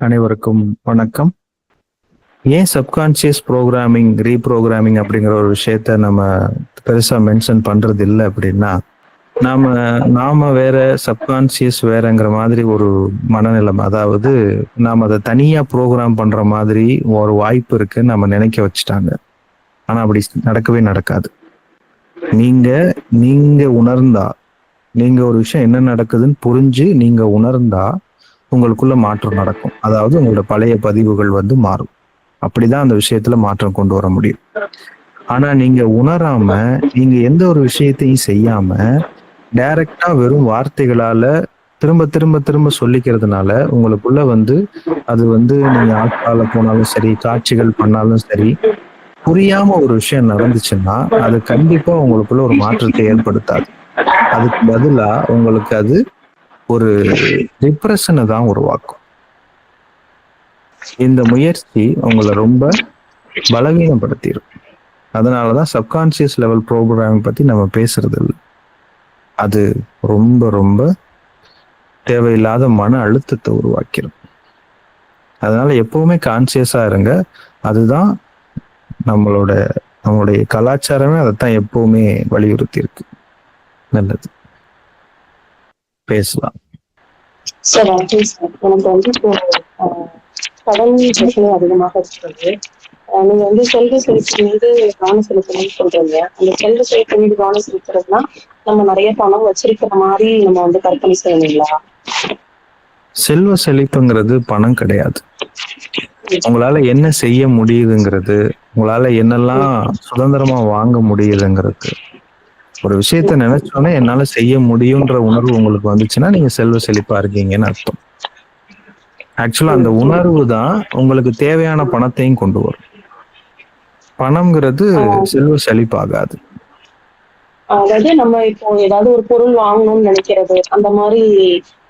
அனைவருக்கும் வணக்கம். ஏன் சப்கான்சியஸ் ப்ரோக்ராமிங் ரீப்ரோக்ராமிங் அப்படிங்கிற ஒரு விஷயத்த நம்ம பெருசா மென்ஷன் பண்றது இல்லை அப்படின்னா நாம நாம வேற சப்கான்சியஸ் வேறங்கிற மாதிரி ஒரு மனநிலம் அதாவது நாம அதை தனியா ப்ரோக்ராம் பண்ற மாதிரி ஒரு வாய்ப்பு இருக்கு நம்ம நினைக்க வச்சுட்டாங்க. ஆனா அப்படி நடக்கவே நடக்காது. நீங்க நீங்க உணர்ந்தா நீங்க ஒரு விஷயம் என்ன நடக்குதுன்னு புரிஞ்சு நீங்க உணர்ந்தா உங்களுக்குள்ள மாற்றம் நடக்கும். அதாவது உங்களோட பழைய பதிவுகள் வந்து மாறும். அப்படிதான் அந்த விஷயத்துல மாற்றம் கொண்டு வர முடியும். ஆனா நீங்க உணராம நீங்க எந்த ஒரு விஷயத்தையும் செய்யாம டைரக்டா வெறும் வார்த்தைகளால திரும்ப திரும்ப திரும்ப சொல்லிக்கிறதுனால உங்களுக்குள்ள வந்து அது வந்து நீங்க ஆட்கால போனாலும் சரி காட்சிகள் பண்ணாலும் சரி புரியாம ஒரு விஷயம் நடந்துச்சுன்னா அது கண்டிப்பா உங்களுக்குள்ள ஒரு மாற்றத்தை ஏற்படுத்தாது. அதுக்கு பதிலா உங்களுக்கு அது ஒரு டிப்ரெஷனை தான் உருவாக்கும். இந்த முயற்சி உங்களை ரொம்ப பலவீனப்படுத்திடும் அதனாலதான் சப்கான்சியஸ் லெவல் ப்ரோக்ராமிங் பத்தி நம்ம பேசுறது இல்லை அது ரொம்ப ரொம்ப தேவையில்லாத மன அழுத்தத்தை உருவாக்கிடும் அதனால எப்பவுமே கான்சியஸா இருங்க. அதுதான் நம்மளோட நம்மளுடைய கலாச்சாரமே அதைத்தான் எப்பவுமே வலியுறுத்தி இருக்கு நல்லது. பேசலாம். சார் ஆக்சுவலி சார் எனக்கு வந்து இப்போ ஆஹ், கடன் பிரச்சனை அதிகமாக இருக்கிறது. ஆஹ், நீங்க வந்து செல்வ செலுத்தி மீது கவனம் செலுத்தணும்னு சொல்றீங்க. அந்த செல்வ செலுத்தி மீது கவனம் செலுத்துறதுனா நம்ம நிறைய பணம் வச்சிருக்கிற மாதிரி நம்ம வந்து கற்பனை செய்யணுங்களா? செல்வ செழிப்புங்கிறது பணம் கிடையாது. உங்களால என்ன செய்ய முடியுதுங்கிறது உங்களால என்னெல்லாம் சுதந்திரமா வாங்க முடியுதுங்கிறது ஒரு விஷயத்த நினைச்சோன்னே என்னால செய்ய முடியுன்ற உணர்வு உங்களுக்கு வந்துச்சுன்னா நீங்க செல்வ செழிப்பா இருக்கீங்கன்னு அர்த்தம். ஆக்சுவலா அந்த உணர்வு தான் உங்களுக்கு தேவையான பணத்தையும் கொண்டு வரும். பணம்ங்கிறது செல்வ செழிப்பாகாது. அதாவது நம்ம இப்போ ஏதாவது ஒரு பொருள் வாங்கணும்னு நினைக்கிறது அந்த மாதிரி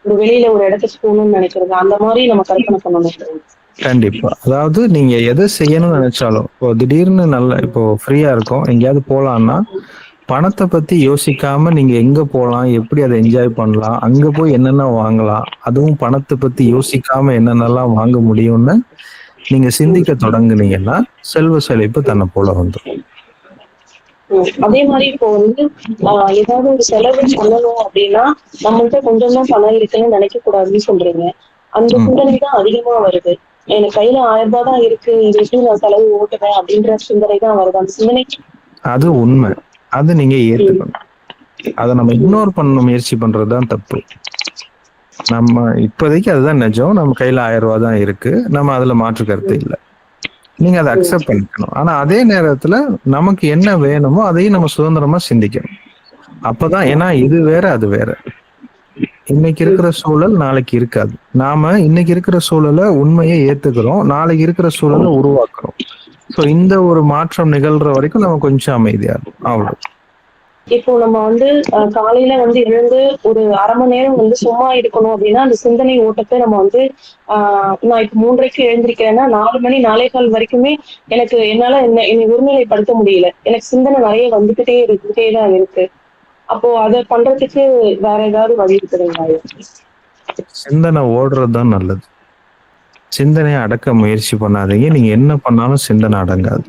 ஒரு வெளியில ஒரு இடத்துக்கு போகணும்னு நினைக்கிறது அந்த மாதிரி நம்ம கற்பனை பண்ணணும். கண்டிப்பா. அதாவது நீங்க எதை செய்யணும்னு நினைச்சாலும் இப்போ திடீர்னு நல்ல இப்போ ஃப்ரீயா இருக்கும் எங்கேயாவது போலாம்னா பணத்தை பத்தி யோசிக்காம நீங்க எங்க போலாம் எப்படி அதை என்ஜாய் பண்ணலாம் அங்க போய் என்னென்ன வாங்கலாம் அதுவும் பணத்தை பத்தி யோசிக்காம என்னென்னலாம் வாங்க முடியும்னு நீங்க சிந்திக்க தொடங்குனீங்கன்னா செல்வ செழிப்பு தன்னை போல வந்துடும். அதே மாதிரி இப்போ வந்து ஏதாவது ஒரு செலவு பண்ணணும் அப்படின்னா நம்மள்ட்ட கொஞ்சம் தான் பணம் இருக்குன்னு நினைக்க கூடாதுன்னு சொல்றீங்க அந்த. சிந்தனை தான் அதிகமா வருது எனக்கு கையில ஆயிரம் ரூபாய் தான் இருக்கு இது எப்படி நான் செலவு ஓட்டுவேன் அப்படின்ற சிந்தனை தான் வருது அந்த சிந்தனை அது உண்மை அது நீங்க ஏத்துக்கணும். அதை நம்ம இக்னோர் பண்ண முயற்சி பண்றதுதான் தப்பு. நம்ம இப்போதைக்கு அதுதான் நிஜம். நம்ம கையில ஆயிரம் ரூபாய் தான் இருக்கு. நம்ம அதுல மாற்று கருத்து இல்லை. நீங்க அதை அக்செப்ட் பண்ணிக்கணும். ஆனா அதே நேரத்துல நமக்கு என்ன வேணுமோ அதையும் நம்ம சுதந்திரமா சிந்திக்கணும். அப்பதான் ஏன்னா இது வேற அது வேற. இன்னைக்கு இருக்கிற சூழல் நாளைக்கு இருக்காது. நாம இன்னைக்கு இருக்கிற சூழலை உண்மையை ஏத்துக்கிறோம். நாளைக்கு இருக்கிற சூழலை உருவாக்குறோம். சோ இந்த ஒரு மாற்றம் நிகழ்ற வரைக்கும் நம்ம கொஞ்சம் அமைதியா இருக்கும் இப்போ நம்ம வந்து காலையில வந்து எழுந்து ஒரு அரை மணி நேரம் வந்து சும்மா இருக்கணும் அப்படின்னா அந்த சிந்தனை ஓட்டத்தை நம்ம வந்து ஆஹ் நான் இப்ப மூன்றைக்கு எழுந்திருக்கிறேன்னா நாலு மணி நாலே கால் வரைக்குமே எனக்கு என்னால என்ன என்னை ஒருநிலைப்படுத்த முடியல. எனக்கு சிந்தனை நிறைய வந்துகிட்டே இருந்துகிட்டே தான் இருக்கு. அப்போ அதை பண்றதுக்கு வேற ஏதாவது வழி இருக்குதுங்களா? சிந்தனை ஓடுறது தான் நல்லது. சிந்தனையை அடக்க முயற்சி பண்ணாதீங்க. நீங்க என்ன பண்ணாலும் சிந்தனை அடங்காது.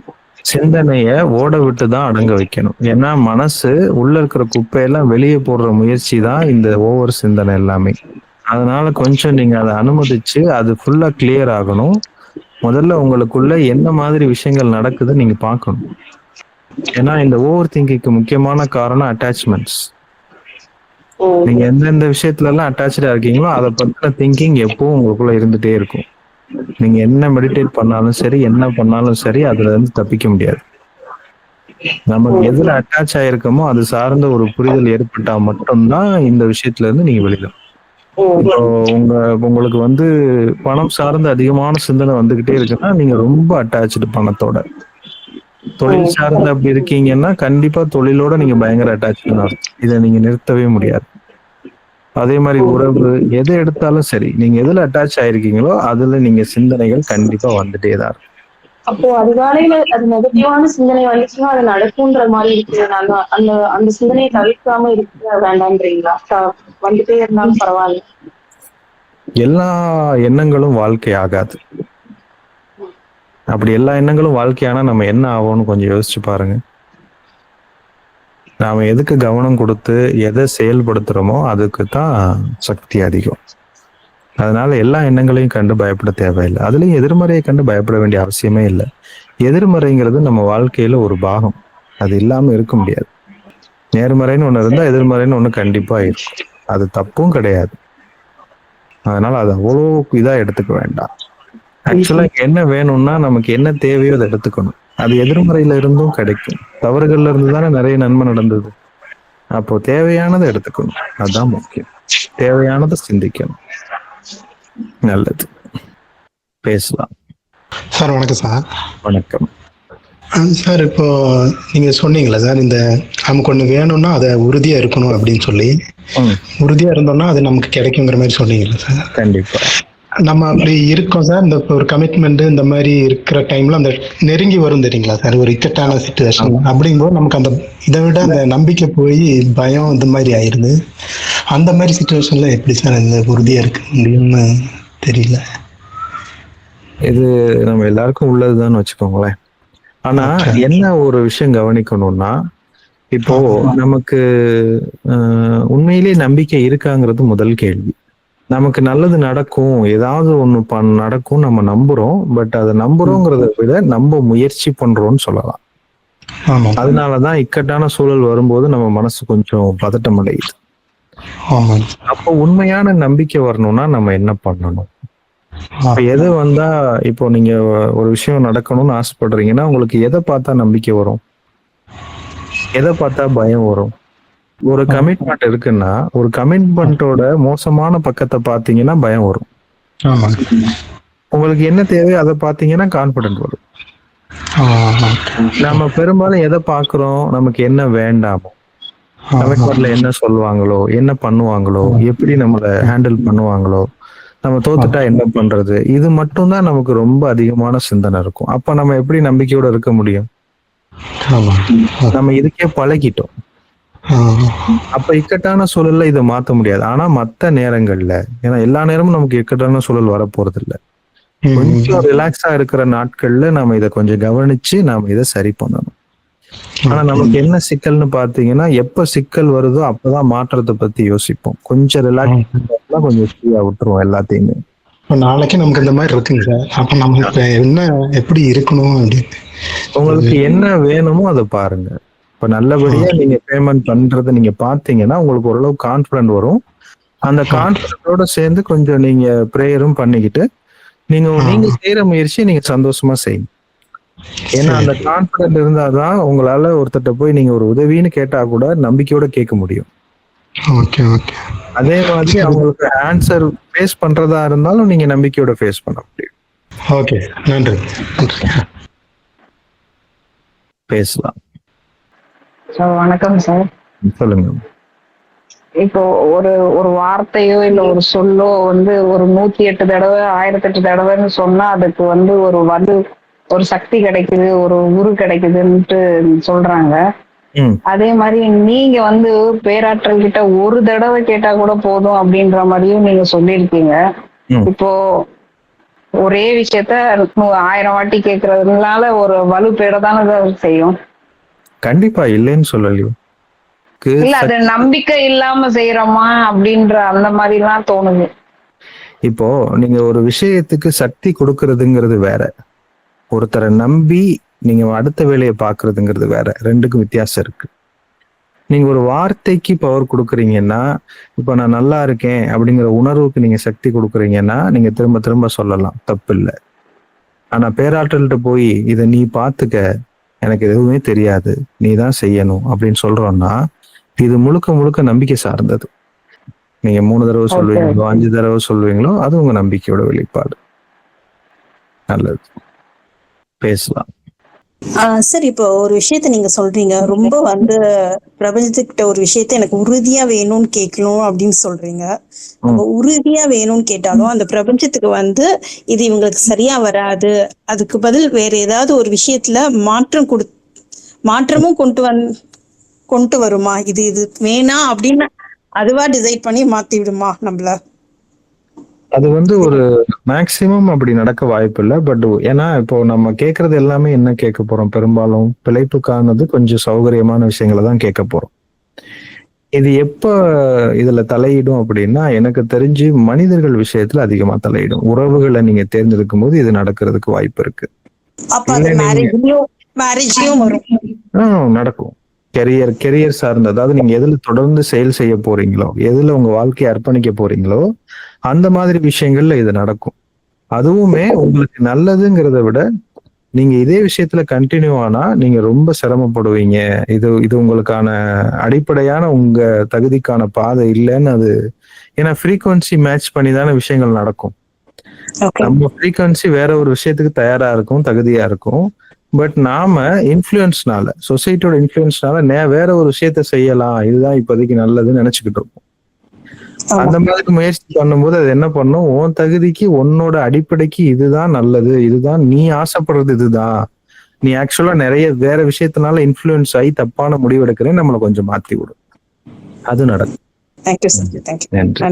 சிந்தனைய ஓட விட்டு தான் அடங்க வைக்கணும். ஏன்னா மனசு உள்ள இருக்கிற குப்பையெல்லாம் வெளியே போடுற முயற்சி தான் இந்த ஓவர் சிந்தனை எல்லாமே. அதனால கொஞ்சம் நீங்க அதை அனுமதிச்சு அது ஃபுல்லா கிளியர் ஆகணும். முதல்ல உங்களுக்குள்ள என்ன மாதிரி விஷயங்கள் நடக்குது நீங்க பார்க்கணும். ஏன்னா இந்த ஓவர் திங்கிங்க்கு முக்கியமான காரணம் அட்டாச்மெண்ட்ஸ் நீங்க எந்தெந்த விஷயத்துல எல்லாம் அட்டாச்சா இருக்கீங்களோ அதை பத்தின திங்கிங் எப்பவும் உங்களுக்குள்ள இருந்துட்டே இருக்கும். நீங்க என்ன மெடிடேட் பண்ணாலும் சரி என்ன பண்ணாலும் சரி அதுல இருந்து தப்பிக்க முடியாது. நமக்கு எதுல அட்டாச் ஆயிருக்கோமோ அது சார்ந்த ஒரு புரிதல் ஏற்பட்டா மட்டும்தான் இந்த விஷயத்துல இருந்து நீங்க வெளியில இப்போ உங்க உங்களுக்கு வந்து பணம் சார்ந்த அதிகமான சிந்தனை வந்துகிட்டே இருக்குன்னா நீங்க ரொம்ப அட்டாச்சு பணத்தோட. தொழில் சார்ந்து அப்படி இருக்கீங்கன்னா கண்டிப்பா தொழிலோட நீங்க பயங்கர அட்டாச் இதை நீங்க நிறுத்தவே முடியாது. அதே மாதிரி உறவு எதை எடுத்தாலும் சரி நீங்க எதுல அட்டாச் ஆயிருக்கீங்களோ அதுல நீங்க சிந்தனைகள் கண்டிப்பா வந்துட்டே தான். அப்போ அதிகாலையில அது நெகட்டிவான சிந்தனை வந்துச்சுன்னா அது நடக்கும்ன்ற மாதிரி இருக்குது நாங்க அந்த அந்த சிந்தனையை தவிர்க்காம இருக்க வேண்டாம்ன்றீங்களா? வந்துட்டே இருந்தாலும் பரவாயில்ல. எல்லா எண்ணங்களும் வாழ்க்கை ஆகாது. அப்படி எல்லா எண்ணங்களும் வாழ்க்கையானா நம்ம என்ன ஆகும்னு கொஞ்சம் யோசிச்சு பாருங்க. நாம எதுக்கு கவனம் கொடுத்து எதை செயல்படுத்துறோமோ அதுக்கு தான் சக்தி அதிகம். அதனால எல்லா எண்ணங்களையும் கண்டு பயப்பட தேவையில்லை. அதுலயும் எதிர்மறையை கண்டு பயப்பட வேண்டிய அவசியமே இல்லை. எதிர்மறைங்கிறது நம்ம வாழ்க்கையில ஒரு பாகம். அது இல்லாம இருக்க முடியாது. நேர்மறைன்னு ஒண்ணு இருந்தா எதிர்மறைன்னு ஒண்ணு கண்டிப்பா இருக்கும். அது தப்பும் கிடையாது. அதனால அது அவ்வளோ இதா எடுத்துக்க வேண்டாம். ஆக்சுவலா என்ன வேணும்னா நமக்கு என்ன தேவையோ அதை எடுத்துக்கணும். அது எதிர்மறையில இருந்தும் கிடைக்கும். தவறுகள்ல இருந்து தானே நிறைய நன்மை நடந்தது. அப்போ தேவையானதை எடுத்துக்கணும். அதுதான் முக்கியம். தேவையானதை சிந்திக்கணும். நல்லது. பேசலாம். சார் வணக்கம் சார். வணக்கம். சார் இப்போ நீங்க சொன்னீங்களா சார் இந்த நமக்கு ஒன்று வேணும்னா அதை உறுதியா இருக்கணும் அப்படின்னு சொல்லி. உறுதியா இருந்தோம்னா அது நமக்கு கிடைக்குங்கிற மாதிரி சொன்னீங்களா சார். கண்டிப்பா. நம்ம அப்படி இருக்கோம் சார். இந்த ஒரு கமிட்மெண்ட் இந்த மாதிரி இருக்கிற டைம்ல அந்த நெருங்கி வரும் தெரியுங்களா சார்? ஒரு இக்கட்டான சுச்சுவேஷன் அப்படிங்கும்போது நமக்கு அந்த இதை விட அந்த நம்பிக்கை போய் பயம் இந்த மாதிரி ஆயிருது. அந்த மாதிரி சுச்சுவேஷன்ல எப்படி சார் இந்த உறுதியா இருக்க முடியும்னு தெரியல. இது நம்ம எல்லாருக்கும் உள்ளதுதான் வச்சுக்கோங்களேன். ஆனா என்ன ஒரு விஷயம் கவனிக்கணும்னா இப்போ நமக்கு உண்மையிலேயே நம்பிக்கை இருக்காங்கிறது முதல் கேள்வி. நமக்கு நல்லது நடக்கும். ஏதாவது ஒண்ணு பண் நடக்கும் நம்ம நம்புறோம். பட் அதை நம்புறோங்கிறத விட நம்ப முயற்சி பண்றோம்னு சொல்லலாம். ஆமா அதனாலதான் இக்கட்டான சூழல் வரும்போது நம்ம மனசு கொஞ்சம் பதட்டம் அடையுது அப்போ உண்மையான நம்பிக்கை வரணும்னா நம்ம என்ன பண்ணணும்? எது வந்தா இப்போ நீங்க ஒரு விஷயம் நடக்கணும்னு ஆசைப்படுறீங்கன்னா உங்களுக்கு எதை பார்த்தா நம்பிக்கை வரும்? எதை பார்த்தா பயம் வரும்? ஒரு கமிட்மெண்ட் இருக்குன்னா ஒரு கமிட்மெண்ட்டோட மோசமான பக்கத்தை பார்த்தீங்கன்னா பயம் வரும். உங்களுக்கு என்ன தேவையோ அதை பார்த்தீங்கன்னா கான்பிடன்ட் வரும். நம்ம பெரும்பாலும் எதை பார்க்கிறோம்? நமக்கு என்ன வேண்டாமோ. கமிட்மெண்ட்ல என்ன சொல்லுவாங்களோ என்ன பண்ணுவாங்களோ எப்படி நம்மள ஹேண்டில் பண்ணுவாங்களோ நம்ம தோத்துட்டா என்ன பண்றது? இது மட்டும்தான் நமக்கு ரொம்ப அதிகமான சிந்தனை இருக்கும். அப்ப நம்ம எப்படி நம்பிக்கையோட இருக்க முடியும்? நம்ம இதுக்கே பழகிட்டோம். அப்ப இக்கட்டான சூழல்ல இதை மாத்த முடியாது. ஆனா மத்த நேரங்கள்ல ஏன்னா எல்லா நேரமும் நமக்கு இக்கட்டான சூழல் வரப்போறது இல்ல கொஞ்சம் ரிலாக்ஸா இருக்கிற நாட்கள்ல நம்ம இதை கொஞ்சம் கவனிச்சு நாம இதை சரி பண்ணணும். ஆனா நமக்கு என்ன சிக்கல்னு பாத்தீங்கன்னா எப்ப சிக்கல் வருதோ அப்பதான் மாற்றத்தை பத்தி யோசிப்போம். கொஞ்சம் ரிலாக்ஸ் கொஞ்சம் ஃப்ரீயா விட்டுருவோம் எல்லாத்தையுமே. இப்போ நாளைக்கு நமக்கு இந்த மாதிரி இருக்குங்க சார். அப்ப நம்ம இப்ப என்ன எப்படி இருக்கணும் அப்படின்னு. உங்களுக்கு என்ன வேணுமோ அதை பாருங்க. இப்ப நல்லபடியா நீங்க பேமெண்ட் பண்றதை நீங்க பாத்தீங்கன்னா உங்களுக்கு ஓரளவு கான்பிடன்ட் வரும். அந்த கான்பிடன்டோட சேர்ந்து கொஞ்சம் நீங்க ப்ரேயரும் பண்ணிக்கிட்டு நீங்க நீங்க செய்யற முயற்சியை நீங்க சந்தோஷமா செய்யுங்க. ஏன்னா அந்த கான்பிடன்ட் இருந்தாதான் உங்களால ஒருத்தட்ட போய் நீங்க ஒரு உதவின்னு கேட்டா கூட நம்பிக்கையோட கேட்க முடியும். Okay okay. அதே மாதிரி அவங்களுக்கு ஆன்சர் ஃபேஸ் பண்றதா இருந்தாலும் நீங்க நம்பிக்கையோட ஃபேஸ் பண்ண முடியும். ஓகே நன்றி. பேசலாம். வணக்கம் சார் சொல்லுங்க. இப்போ ஒரு ஒரு வார்த்தையோ இல்ல ஒரு சொல்லோ வந்து ஒரு நூத்தி எட்டு தடவை ஆயிரத்தி எட்டு தடவைன்னு சொன்னா அதுக்கு வந்து ஒரு வலு ஒரு சக்தி கிடைக்குது ஒரு உரு கிடைக்குதுன்ட்டு சொல்றாங்க. அதே மாதிரி நீங்க வந்து பேராற்றல் கிட்ட ஒரு தடவை கேட்டா கூட போதும் அப்படின்ற மாதிரியும் நீங்க சொல்லியிருக்கீங்க. ம். இப்போ ஒரே விஷயத்த ஆயிரம் வாட்டி கேட்கறதுனால ஒரு வலு பெறதானே செய்யும். கண்டிப்பா இல்லைன்னு சொல்லலையோ. க்கு இல்ல அது நம்பிக்கை இல்லாம செய்யறோமா அப்படின்ற அந்த மாதிரி எல்லாம் தோணுது. இப்போ நீங்க ஒரு விஷயத்துக்கு சக்தி கொடுக்கறதுங்கிறது வேற. ஒருத்தரை நம்பி நீங்க அடுத்த வேலையை பாக்குறதுங்கிறது வேற. ரெண்டுக்கும் வித்தியாசம் இருக்கு. நீங்க ஒரு வார்த்தைக்கு பவர் கொடுக்குறீங்கன்னா இப்போ நான் நல்லா இருக்கேன் அப்படிங்கிற உணர்வுக்கு நீங்க சக்தி கொடுக்குறீங்கன்னா நீங்க திரும்ப திரும்ப சொல்லலாம். தப்பு இல்லை ஆனா பேராற்றல்கிட்ட போய் இதை நீ பாத்துக்க. எனக்கு எதுவுமே தெரியாது நீ தான் செய்யணும் அப்படின்னு சொல்றோம்னா இது முழுக்க முழுக்க நம்பிக்கை சார்ந்தது. நீங்க மூணு தடவை. சொல்லுவீங்களோ அஞ்சு தடவை சொல்லுவீங்களோ அது உங்க நம்பிக்கையோட வெளிப்பாடு. நல்லது. பேசலாம். சார் இப்போ ஒரு விஷயத்த நீங்க சொல்றீங்க. ரொம்ப வந்து பிரபஞ்சத்துக்கிட்ட ஒரு விஷயத்த எனக்கு உறுதியா வேணும்னு கேட்கணும் அப்படின்னு சொல்றீங்க. உறுதியா வேணும்னு கேட்டாலும் அந்த பிரபஞ்சத்துக்கு வந்து இது இவங்களுக்கு சரியா வராது. அதுக்கு பதில் வேற ஏதாவது ஒரு விஷயத்துல மாற்றம் கொடு மாற்றமும் கொண்டு வந் கொண்டு வருமா? இது இது வேணாம் அப்படின்னு அதுவா டிசைட் பண்ணி மாத்தி விடுமா நம்மள? அது வந்து ஒரு மேக்சிமம் அப்படி நடக்க வாய்ப்பு இல்லை பட் ஏன்னா இப்போ நம்ம கேட்கறது எல்லாமே என்ன கேட்க போறோம்? பெரும்பாலும் பிழைப்புக்கானது கொஞ்சம் சௌகரியமான விஷயங்களை தான் கேட்க போறோம். இது எப்ப இதுல தலையிடும் அப்படின்னா எனக்கு தெரிஞ்சு மனிதர்கள் விஷயத்துல அதிகமா தலையிடும். உறவுகளை நீங்க தேர்ந்தெடுக்கும் போது இது நடக்கிறதுக்கு வாய்ப்பு இருக்கு. நடக்கும். கெரியர் கெரியர் சார்ந்த அதாவது நீங்க எதுல தொடர்ந்து செயல் செய்ய போறீங்களோ எதுல உங்க வாழ்க்கையை அர்ப்பணிக்க போறீங்களோ அந்த மாதிரி விஷயங்கள்ல இது நடக்கும். அதுவுமே உங்களுக்கு நல்லதுங்கிறத விட நீங்க இதே விஷயத்துல கண்டினியூ ஆனா நீங்க ரொம்ப சிரமப்படுவீங்க. இது இது உங்களுக்கான அடிப்படையான உங்க தகுதிக்கான பாதை இல்லைன்னு அது ஏன்னா ஃப்ரீக்வன்சி மேட்ச் பண்ணி தானே விஷயங்கள் நடக்கும். நம்ம ஃப்ரீக்வன்சி வேற ஒரு விஷயத்துக்கு தயாரா இருக்கும் தகுதியா இருக்கும். பட் நாம இன்ஃப்ளூயன்ஸ்னால சொசைட்டியோட இன்ஃப்ளூயன்ஸ்னால நே வேற ஒரு விஷயத்த செய்யலாம். இதுதான் இப்போதைக்கு நல்லதுன்னு நினைச்சுக்கிட்டு இருப்போம் அந்த மாதிரி முயற்சி பண்ணும்போது அது என்ன பண்ணும்? உன் தகுதிக்கு உன்னோட அடிப்படைக்கு இதுதான் நல்லது. இதுதான் நீ ஆசைப்படுறது இதுதான். நீ ஆக்சுவலா நிறைய வேற விஷயத்தினால இன்ஃப்ளூயன்ஸ் ஆகி தப்பான முடிவு எடுக்கிறேன் நம்மளை கொஞ்சம் மாத்தி விடும் அது நடக்கும். நன்றி.